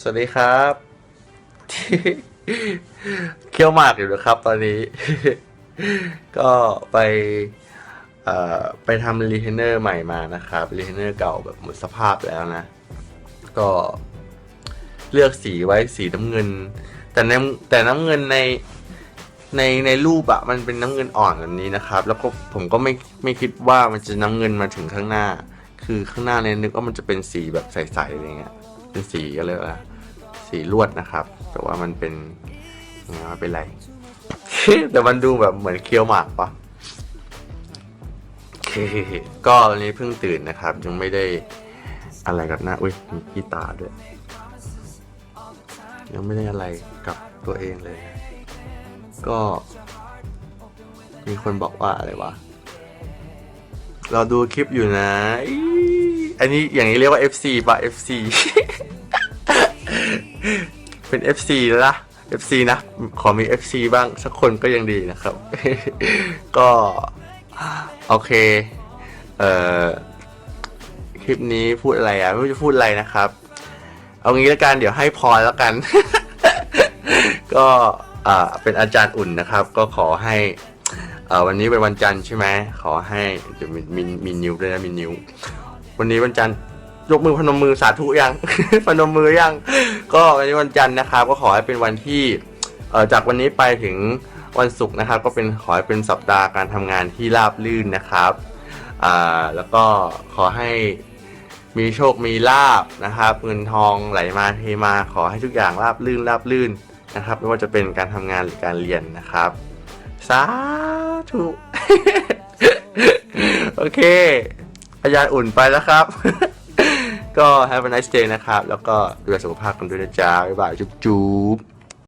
สวัสดีครับเคี้ยวหมากอยู่นะครับตอนนี้ ก็ไปไปทำรีเทนเนอร์ใหม่มานะครับรีเทนเนอร์เก่าแบบหมดสภาพแล้วนะ ก็เลือกสีไว้สีน้ำเงิน แต่ในแต่น้ำเงินในในในรูปอะมันเป็นน้ำเงินอ่อนแบบนี้นะครับ แล้วก็ผมก็ไม่ไม่คิดว่ามันจะน้ำเงินมาถึงข้างหน้า คือข้างหน้าเนี่ยนึกว่ามันจะเป็นสีแบบใสๆอะไรเงี้ย เป็นสีอะไรวะสีลวดนะครับ แต่ว่ามันเป็นยังไงมันเป็นไร แต่มันดูแบบเหมือนเคี้ยวหมากปะก็วันนี้เพิ่งตื่นนะครับ ยังไม่ได้อะไรกับหน้าอุ้ยมีขี้ตาด้วย ยังไม่ได้อะไรกับตัวเองเลย ก็ มีคนบอกว่าอะไรวะเราดูคลิปอยู่นะ อันนี้อย่างนี้เรียกว่า FC ป่ะ FC เป็น FC แล้วนะ FC นะ ขอมี FC บ้างสักคนก็ยังดีนะครับ ก็ โอเค เอ่อ คลิปนี้พูดอะไรอะ ไม่รู้จะพูดอะไรนะครับ เอางี้แล้วกัน เดี๋ยวให้พรแล้วกัน ก็อ่าเป็นอาจารย์อุ่นนะครับ ก็ขอให้อ่าวันนี้เป็นวันจันทร์ใช่ไหมขอให้เดี๋ยวมีมีมีนิ้วด้วยนะมีนิ้ว วันนี้วันจันทร์ยกมือพนมมือสาธุยัง พนมมือยัง ก็วันนี้วันจันทร์นะครับ ก็ขอให้เป็นวันที่เจากวันนี้ไปถึงวันศุกร์นะครับ ก็เป็นขอให้เป็นสัปดาห์การทำงานที่ราบรื่นนะครับอ่าแล้วก็ขอให้มีโชคมีลาบนะครับเงินทองไหลมาเทมาขอให้ทุกอย่างราบรื่นราบรื่นนะครับ ไม่ว่าจะเป็นการทำงานหรือการเรียนนะครับ สาธุ โอเค อาจารย์อุ่นไปแล้วครับ ก็ have a nice day นะครับ แล้วก็ดูแลสุขภาพกันด้วยนะจ๊ะบ๊ายบายจุ๊บจุ๊บ